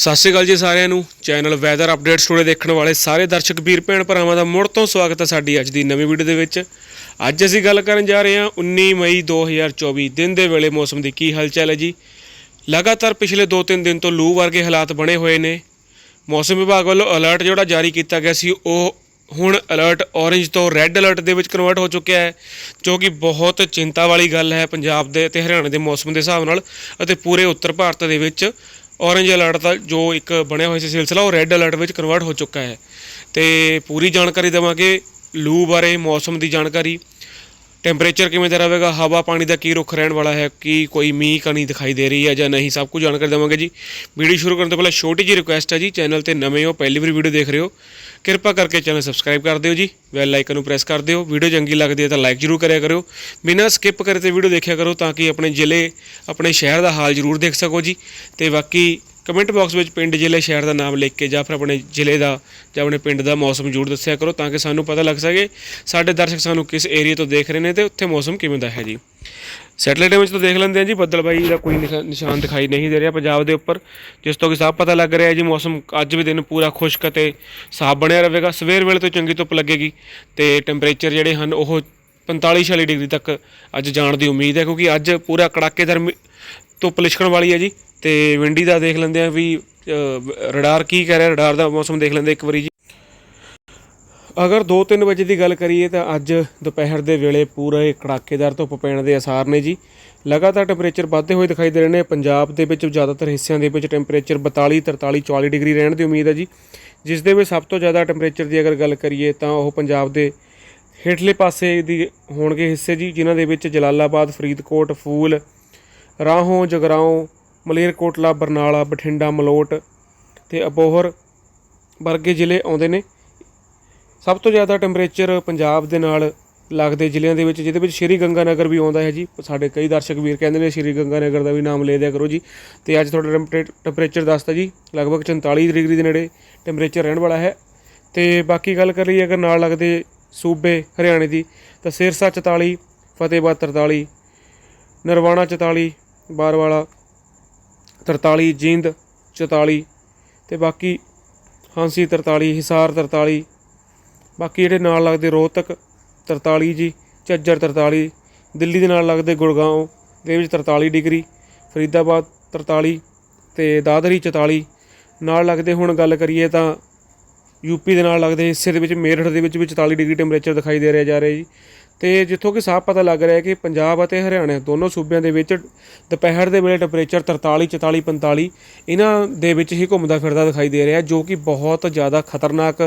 ਸਤਿ ਸ਼੍ਰੀ ਅਕਾਲ ਜੀ ਸਾਰਿਆਂ ਨੂੰ। ਚੈਨਲ ਵੈਦਰ ਅਪਡੇਟ ਸਟੋਰੀ ਦੇਖਣ ਵਾਲੇ ਸਾਰੇ ਦਰਸ਼ਕ, ਵੀਰ ਭੈਣ ਭਰਾਵਾਂ ਦਾ ਮੁੜ ਤੋਂ ਸਵਾਗਤ ਹੈ ਸਾਡੀ ਅੱਜ ਦੀ ਨਵੀਂ ਵੀਡੀਓ ਦੇ ਵਿੱਚ। ਅੱਜ ਅਸੀਂ ਗੱਲ ਕਰਨ ਜਾ ਰਹੇ ਹਾਂ 19 ਮਈ 2024 ਦਿਨ ਦੇ ਵੇਲੇ ਮੌਸਮ ਦੀ ਕੀ ਹਲਚਲ ਹੈ ਜੀ। ਲਗਾਤਾਰ ਪਿਛਲੇ 2-3 ਦਿਨ ਤੋਂ ਲੂ ਵਰਗੇ ਹਾਲਾਤ ਬਣੇ ਹੋਏ ਨੇ। ਮੌਸਮ ਵਿਭਾਗ ਵੱਲੋਂ ਅਲਰਟ ਜਿਹੜਾ ਜਾਰੀ ਕੀਤਾ ਗਿਆ ਸੀ, ਉਹ ਹੁਣ ਅਲਰਟ ਔਰੇਂਜ ਤੋਂ ਰੈੱਡ ਅਲਰਟ ਦੇ ਵਿੱਚ ਕਨਵਰਟ ਹੋ ਚੁੱਕਿਆ ਹੈ, ਜੋ ਕਿ ਬਹੁਤ ਚਿੰਤਾ ਵਾਲੀ ਗੱਲ ਹੈ ਪੰਜਾਬ ਦੇ ਤੇ ਹਰਿਆਣਾ ਦੇ ਮੌਸਮ ਦੇ ਹਿਸਾਬ ਨਾਲ ਅਤੇ ਪੂਰੇ ਉੱਤਰ ਭਾਰਤ ਦੇ ਵਿੱਚ ਔਰੇਂਜ ਅਲਰਟ ਦਾ ਜੋ ਇੱਕ ਬਣਿਆ ਹੋਇਆ ਸੀ ਸਿਲਸਿਲਾ, ਉਹ ਰੈੱਡ ਅਲਰਟ ਵਿੱਚ ਕਨਵਰਟ ਹੋ ਚੁੱਕਾ ਹੈ। ਤੇ ਪੂਰੀ ਜਾਣਕਾਰੀ ਦੇਵਾਂਗੇ, ਲੂ ਬਾਰੇ, ਮੌਸਮ ਦੀ ਜਾਣਕਾਰੀ ਟੈਂਪਰੇਚਰ ਕਿਵੇਂ ਦਾ ਰਹੇਗਾ? ਹਵਾ ਪਾਣੀ ਦਾ ਕੀ ਰੁਖ ਰਹਿਣ ਵਾਲਾ ਹੈ? ਕੀ ਕੋਈ ਮੀਂਹ ਕਣੀ ਦਿਖਾਈ ਦੇ ਰਹੀ ਹੈ ਜਾਂ ਨਹੀਂ? ਸਭ ਕੁਝ ਜਾਣਕਾਰੀ ਦੇਵਾਂਗੇ ਜੀ। ਵੀਡੀਓ ਸ਼ੁਰੂ ਕਰਨ ਤੋਂ ਪਹਿਲਾਂ ਛੋਟੀ ਜਿਹੀ ਰਿਕੁਐਸਟ ਹੈ ਜੀ। ਚੈਨਲ ਤੇ ਨਵੇਂ ਹੋ, ਪਹਿਲੀ ਵਾਰ ਵੀਡੀਓ ਦੇਖ ਰਹੇ ਹੋ, ਕਿਰਪਾ ਕਰਕੇ ਚੈਨਲ ਸਬਸਕ੍ਰਾਈਬ ਕਰ ਦਿਓ ਜੀ। ਬੈਲ ਆਈਕਨ ਨੂੰ ਪ੍ਰੈਸ ਕਰ ਦਿਓ। ਵੀਡੀਓ ਚੰਗੀ ਲੱਗਦੀ ਹੈ ਤਾਂ ਲਾਈਕ ਜ਼ਰੂਰ ਕਰਿਆ ਕਰੋ ਬਿਨਾਂ ਸਕਿਪ ਕਰੇ ਤੇ ਵੀਡੀਓ ਦੇਖਿਆ ਕਰੋ ਤਾਂ ਕਿ ਆਪਣੇ ਜ਼ਿਲ੍ਹੇ, ਆਪਣੇ ਸ਼ਹਿਰ ਦਾ ਹਾਲ ਜ਼ਰੂਰ ਦੇਖ ਸਕੋ ਜੀ। ਤੇ ਬਾਕੀ ਕਮੈਂਟ ਬਾਕਸ ਵਿੱਚ ਪਿੰਡ, ਜ਼ਿਲ੍ਹੇ, ਸ਼ਹਿਰ ਦਾ ਨਾਮ ਲਿਖ ਕੇ ਜਾਂ ਫਿਰ ਆਪਣੇ ਜ਼ਿਲ੍ਹੇ ਦਾ ਜਾਂ ਆਪਣੇ ਪਿੰਡ ਦਾ ਮੌਸਮ ਜ਼ਰੂਰ ਦੱਸਿਆ ਕਰੋ ਤਾਂ ਕਿ ਸਾਨੂੰ ਪਤਾ ਲੱਗ ਸਕੇ ਸਾਡੇ ਦਰਸ਼ਕ ਸਾਨੂੰ ਕਿਸ ਏਰੀਆ ਤੋਂ ਦੇਖ ਰਹੇ ਨੇ ਤੇ ਉੱਥੇ ਮੌਸਮ ਕਿਵੇਂ ਦਾ ਹੈ ਜੀ। ਸੈਟਲਾਈਟ ਇਮੇਜ ਤੋਂ ਦੇਖ ਲੈਂਦੇ ਆ ਜੀ ਬੱਦਲਬਾਈ ਦਾ ਕੋਈ ਨਿਸ਼ਾ- ਨਿਸ਼ਾਨ ਦਿਖਾਈ ਨਹੀਂ ਦੇ ਰਿਹਾ ਪੰਜਾਬ ਦੇ ਉੱਪਰ। ਜਿਸ ਤੋਂ ਕਿ ਸਾਫ਼ ਪਤਾ ਲੱਗ ਰਿਹਾ ਹੈ ਜੀ ਮੌਸਮ ਅੱਜ ਵੀ ਦਿਨ ਪੂਰਾ ਖੁਸ਼ਕ ਅਤੇ ਸਾਫ਼ ਬਣਿਆ ਰਹੇਗਾ। ਸਵੇਰ ਵੇਲੇ ਤੋਂ ਚੰਗੀ ਧੁੱਪ ਲੱਗੇਗੀ ਤੇ ਟੈਂਪਰੇਚਰ ਜਿਹੜੇ ਹਨ ਉਹ 45 46 ਡਿਗਰੀ ਤੱਕ ਅੱਜ ਜਾਣ ਦੀ ਉਮੀਦ ਹੈ ਕਿਉਂਕਿ ਅੱਜ ਪੂਰਾ ਕੜਾਕੇਦਾਰ ਮੀ- ਧੁੱਪ ਲਿਸ਼ਕਣ ਵਾਲੀ ਹੈ ਜੀ। ਤੇ ਵਿੰਡੀ ਦਾ ਦੇਖ ਲੈਂਦੇ ਆ ਵੀ ਰਡਾਰ ਕੀ ਕਹਿ ਰਿਹਾ, ਰਡਾਰ ਦਾ ਮੌਸਮ ਦੇਖ ਲੈਂਦੇ ਇੱਕ ਵਾਰੀ ਜੀ। ਅਗਰ 2-3 ਵਜੇ ਦੀ ਗੱਲ ਕਰੀਏ ਤਾਂ ਅੱਜ ਦੁਪਹਿਰ ਦੇ ਵੇਲੇ ਪੂਰੇ ਕੜਾਕੇਦਾਰ ਧੁੱਪ ਪੈਣ ਦੇ ਅਸਾਰ ਨੇ ਜੀ। ਲਗਾਤਾਰ ਟੈਂਪਰੇਚਰ ਵਧਦੇ ਹੋਏ ਦਿਖਾਈ ਦੇ ਰਹੇ ਨੇ। ਪੰਜਾਬ ਦੇ ਵਿੱਚ ਜ਼ਿਆਦਾਤਰ ਹਿੱਸਿਆਂ ਦੇ ਵਿੱਚ ਟੈਂਪਰੇਚਰ 42 43 44 ਡਿਗਰੀ ਰਹਿਣ ਦੀ ਉਮੀਦ ਹੈ ਜੀ। ਜਿਸ ਦੇ ਵਿੱਚ ਸਭ ਤੋਂ ਜ਼ਿਆਦਾ ਟੈਂਪਰੇਚਰ ਦੀ ਅਗਰ ਗੱਲ ਕਰੀਏ ਤਾਂ ਉਹ ਪੰਜਾਬ ਦੇ ਹੇਠਲੇ ਪਾਸੇ ਦੀ ਹੋਣਗੇ ਹਿੱਸੇ ਜੀ, ਜਿਨ੍ਹਾਂ ਦੇ ਵਿੱਚ ਜਲਾਲਾਬਾਦ, ਫਰੀਦਕੋਟ, ਫੂਲ ਰਾਹੋਂ ਜਗਰਾਓਂ ਮਲੇਰਕੋਟਲਾ, ਬਰਨਾਲਾ, ਬਠਿੰਡਾ, ਮਲੋਟ ਤੇ ਅਬੋਹਰ ਵਰਗੇ ਜ਼ਿਲ੍ਹੇ ਆਉਂਦੇ ਨੇ। ਸਭ ਤੋਂ ਜ਼ਿਆਦਾ ਟੈਂਪਰੇਚਰ ਪੰਜਾਬ ਦੇ ਨਾਲ ਲੱਗਦੇ ਜ਼ਿਲ੍ਹਿਆਂ ਦੇ ਵਿੱਚ, ਜਿਹਦੇ ਵਿੱਚ ਸ਼੍ਰੀ ਗੰਗਾ ਨਗਰ ਵੀ ਆਉਂਦਾ ਹੈ ਜੀ। ਸਾਡੇ ਕਈ ਦਰਸ਼ਕ ਵੀਰ ਕਹਿੰਦੇ ਨੇ ਸ਼੍ਰੀ ਗੰਗਾ ਨਗਰ ਦਾ ਵੀ ਨਾਮ ਲੈ ਦਿਆ ਕਰੋ ਜੀ। ਤੇ ਅੱਜ ਤੁਹਾਡਾ ਟੈਂਪਰੇਚਰ ਦੱਸਦਾ ਜੀ, ਲਗਭਗ 44 ਡਿਗਰੀ ਦੇ ਨੇੜੇ ਟੈਂਪਰੇਚਰ ਰਹਿਣ ਵਾਲਾ ਹੈ। ਤੇ ਬਾਕੀ ਗੱਲ ਕਰ ਲਈਏ, ਅਗਰ ਨਾਲ ਲੱਗਦੇ ਸੂਬੇ ਹਰਿਆਣੇ ਦੀ, ਤਾਂ ਸਿਰਸਾ 44 ਫਤਿਹਬਾਦ 43 ਨਰਵਾਣਾ 44 ਬਾਰਵਾਲਾ 43 ਜਿੰਦ 44 ਤੇ ਬਾਕੀ ਹਾਂਸੀ 43 ਹਿਸਾਰ 43 ਬਾਕੀ ਜਿਹੜੇ ਨਾਲ ਲੱਗਦੇ ਰੋਹਤਕ 43 ਜੀ, ਝੱਜਰ 43 ਦਿੱਲੀ ਦੇ ਨਾਲ ਲੱਗਦੇ ਗੁੜਗਾਉਂ ਦੇ ਵਿੱਚ 43 ਡਿਗਰੀ, ਫਰੀਦਾਬਾਦ 43 ਤੇ ਦਾਦਰੀ 44 ਨਾਲ ਲੱਗਦੇ ਹੁਣ ਗੱਲ ਕਰੀਏ ਤਾਂ ਯੂਪੀ ਦੇ ਨਾਲ ਲੱਗਦੇ ਹਿੱਸੇ ਦੇ ਵਿੱਚ, ਮੇਰਠ ਦੇ ਵਿੱਚ ਵੀ 44 ਡਿਗਰੀ ਟੈਂਪਰੇਚਰ ਦਿਖਾਈ ਦੇ ਰਿਹਾ ਜਾ ਰਿਹਾ ਜੀ। ਤੇ ਜਿੱਥੋਂ ਕਿ ਸਾਫ਼ ਪਤਾ ਲੱਗ ਰਿਹਾ ਹੈ ਕਿ ਪੰਜਾਬ ਅਤੇ ਹਰਿਆਣਾ ਦੋਨੋਂ ਸੂਬਿਆਂ ਦੇ ਵਿੱਚ ਦੁਪਹਿਰ ਦੇ ਵੇਲੇ ਟੈਂਪਰੇਚਰ 43 44 45 ਇਹਨਾਂ ਦੇ ਵਿੱਚ ਹੀ ਘੁੰਮਦਾ ਫਿਰਦਾ ਦਿਖਾਈ ਦੇ ਰਿਹਾ ਜੋ ਕਿ ਬਹੁਤ ਜ਼ਿਆਦਾ ਖਤਰਨਾਕ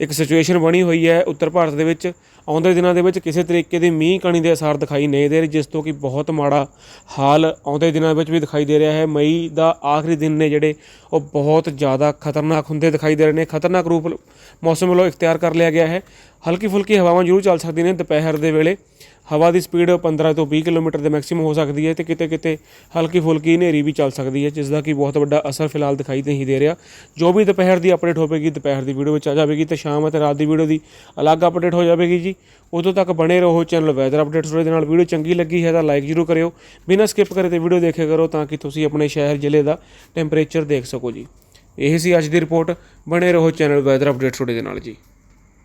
ਇੱਕ ਸਿਚੁਏਸ਼ਨ ਬਣੀ ਹੋਈ ਹੈ ਉੱਤਰ ਭਾਰਤ ਦੇ ਵਿੱਚ। ਆਉਂਦੇ ਦਿਨਾਂ ਦੇ ਵਿੱਚ ਕਿਸੇ ਤਰੀਕੇ ਦੀ ਮੀਂਹ ਕਣੀ ਦੇ ਅਸਾਰ ਦਿਖਾਈ ਨਹੀਂ ਦੇ ਰਹੇ, ਜਿਸ ਤੋਂ ਕਿ ਬਹੁਤ ਮਾੜਾ ਹਾਲ ਆਉਂਦੇ ਦਿਨਾਂ ਵਿੱਚ ਵੀ ਦਿਖਾਈ ਦੇ ਰਿਹਾ ਹੈ। ਮਈ ਦਾ ਆਖਰੀ ਦਿਨ ਨੇ ਜਿਹੜੇ ਉਹ ਬਹੁਤ ਜ਼ਿਆਦਾ ਖਤਰਨਾਕ ਹੁੰਦੇ ਦਿਖਾਈ ਦੇ ਰਹੇ ਨੇ। ਖਤਰਨਾਕ ਰੂਪ ਮੌਸਮ ਵੱਲੋਂ ਇਖਤਿਆਰ ਕਰ ਲਿਆ ਗਿਆ ਹੈ। ਹਲਕੀ ਫੁਲਕੀ ਹਵਾਵਾਂ ਜ਼ਰੂਰ ਚੱਲ ਸਕਦੀਆਂ ਨੇ ਦੁਪਹਿਰ ਦੇ ਵੇਲੇ। ਹਵਾ ਦੀ ਸਪੀਡ 15 ਤੋਂ 20 ਕਿਲੋਮੀਟਰ ਦੇ ਮੈਕਸਿਮਮ ਹੋ ਸਕਦੀ ਹੈ ਤੇ ਕਿਤੇ ਕਿਤੇ ਹਲਕੀ ਫੁਲਕੀ ਹਨੇਰੀ ਵੀ ਚੱਲ ਸਕਦੀ ਹੈ, ਜਿਸ ਦਾ ਕਿ ਬਹੁਤ ਵੱਡਾ ਅਸਰ ਫਿਲਹਾਲ ਦਿਖਾਈ ਨਹੀਂ ਦੇ ਰਿਹਾ। ਜੋ ਵੀ ਦੁਪਹਿਰ ਦੀ ਅਪਡੇਟ ਹੋਵੇਗੀ, ਦੁਪਹਿਰ ਦੀ ਵੀਡੀਓ ਵਿੱਚ ਆ ਜਾਵੇਗੀ ਤੇ ਸ਼ਾਮ ਅਤੇ ਰਾਤ ਦੀ ਵੀਡੀਓ ਦੀ ਅਲੱਗ ਅਪਡੇਟ ਹੋ ਜਾਵੇਗੀ ਜੀ। ਉਦੋਂ ਤੱਕ ਬਣੇ ਰਹੋ ਚੈਨਲ ਵੈਦਰ ਅਪਡੇਟ ਸਟੋਰੀ ਦੇ ਨਾਲ। ਵੀਡੀਓ ਚੰਗੀ ਲੱਗੀ ਹੈ ਤਾਂ ਲਾਈਕ ਜ਼ਰੂਰ ਕਰਿਓ। ਬਿਨਾਂ ਸਕਿਪ ਕਰੇ ਤੇ ਵੀਡੀਓ ਦੇਖਿਆ ਕਰੋ ਤਾਂ ਕਿ ਤੁਸੀਂ ਆਪਣੇ ਸ਼ਹਿਰ ਜ਼ਿਲ੍ਹੇ ਦਾ ਟੈਂਪਰੇਚਰ ਦੇਖ ਸਕੋ ਜੀ। ਇਹ ਸੀ ਅੱਜ ਦੀ ਰਿਪੋਰਟ ਬਣੇ ਰਹੋ ਚੈਨਲ ਵੈਦਰ ਅਪਡੇਟ ਸਟੋਰੀ ਦੇ ਨਾਲ ਜੀ।